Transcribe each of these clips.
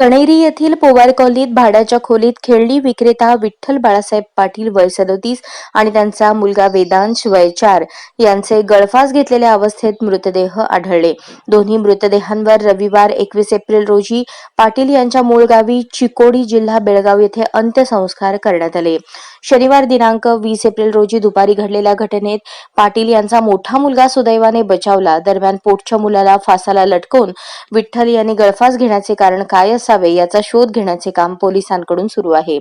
कणेरी येथील पोवार कॉलनीत भाड्याच्या खोलीत खेळणी विक्रेता विठ्ठल बाळासाहेब पाटील वय सदोतीस आणि त्यांचा मुलगा वेदांश वय चार यांचे गळफास घेतलेल्या अवस्थेत मृतदेह आढळले. दोन्ही मृतदेहांवर रविवार एकवीस एप्रिल रोजी पाटील यांच्या मूळ गावी चिकोडी जिल्हा बेळगाव येथे अंत्यसंस्कार करण्यात आले. शनिवार दिनांक वीस एप्रिल रोजी दुपारी घडलेल्या घटनेत पाटील यांचा मोठा मुलगा सुदैवाने बचावला. दरम्यान पोटच्या मुलाला फासाला लटकवून विठ्ठल यांनी गळफास घेण्याचे कारण काय असावे याचा शोध घेण्याचे काम पोलिसांकडून सुरू आहे.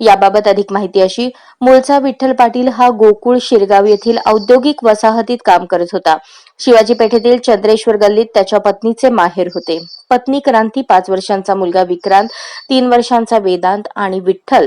याबाबत अधिक माहिती अशी मूळचा विठ्ठल पाटील हा गोकुळ शिरगाव येथील औद्योगिक वसाहतीत काम करत होता. शिवाजी पेठेतील चंद्रेश्वर गल्लीत त्याच्या पत्नीचे माहेर होते. पत्नी क्रांती पाच वर्षांचा मुलगा विक्रांत तीन वर्षांचा वेदांत आणि विठ्ठल.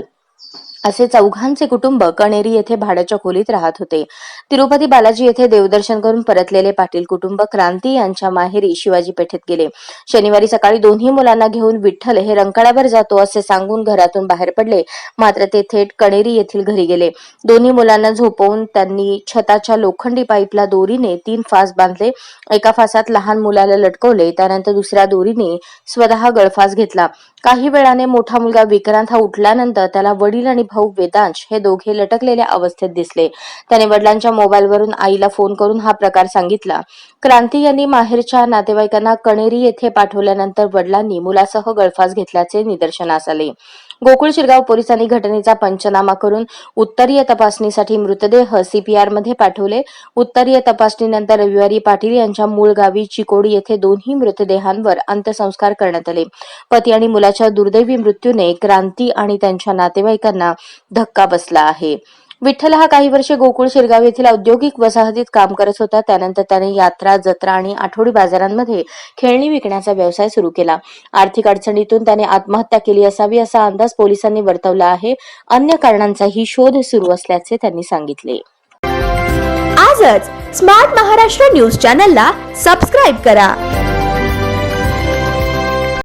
असे चौघांचे कुटुंब कणेरी येथे भाड्याच्या खोलीत राहत होते. तिरुपती बालाजी येथे देवदर्शन करून परतलेले पाटील कुटुंब क्रांती यांच्या माहेरी शिवाजी पेठेत गेले. शनिवारी सकाळी दोन्ही मुलांना घेऊन विठ्ठल हे रंकाळ्यावर जातो असे सांगून घरातून बाहेर पडले. मात्र ते थेट कणेरी येथील घरी गेले. दोन्ही मुलांना झोपवून त्यांनी छताच्या लोखंडी पाईपला दोरीने तीन फास बांधले. एका फासात लहान मुलाला लटकवले. त्यानंतर दुसऱ्या दोरीने स्वतः गळफास घेतला. काही वेळाने मोठा मुलगा विक्रांत हा उठल्यानंतर त्याला वडील आणि भाऊ वेदांश हे दोघे लटकलेल्या अवस्थेत दिसले. त्याने वडिलांच्या मोबाईलवरून आईला फोन करून हा प्रकार सांगितला. क्रांती यांनी माहेरच्या नातेवाईकांना कणेरी येथे पाठवल्यानंतर वडिलांनी मुलासह गळफास घेतल्याचे निदर्शनास आले. गोकुळ शिरगाव पोलिसांनी घटनेचा पंचनामा करून उत्तरीय तपासणीसाठी मृतदेह सीपीआरमध्ये पाठवले. उत्तरीय तपासणीनंतर रविवारी पाटील यांच्या मूळ गावी चिकोडी येथे दोन्ही मृतदेहांवर अंत्यसंस्कार करण्यात आले. पती आणि मुलाच्या दुर्दैवी मृत्यूने क्रांती आणि त्यांच्या नातेवाईकांना धक्का बसला आहे. विठ्ठल हा काही वर्षे गोकुळ शिरगाव येथील औद्योगिक वसाहतीत काम करत होता. त्यानंतर त्याने यात्रा जत्रा आणि आठवडी बाजारांमध्ये खेळणी विकण्याचा व्यवसाय सुरू केला. आर्थिक अडचणीतून त्याने आत्महत्या केली असावी असा अंदाज पोलिसांनी वर्तवला आहे. अन्य कारणांचाही शोध सुरू असल्याचे त्यांनी सांगितले. आजच स्मार्ट महाराष्ट्र न्यूज चॅनलला सबस्क्राईब करा.